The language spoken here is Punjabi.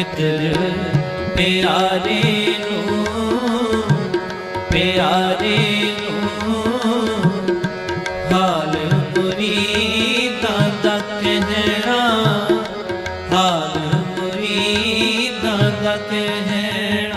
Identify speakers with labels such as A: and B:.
A: ਮਿੱਤਰ ਪਿਆਰੇ ਨੂੰ ਪਿਆਰੇ ਨੂੰ ਹਾਲ ਦਾ ਕਹਿਣਾ ਹਾਲ ਮੁਰੀਦਾਂ ਦਾ ਕਹਿਣਾ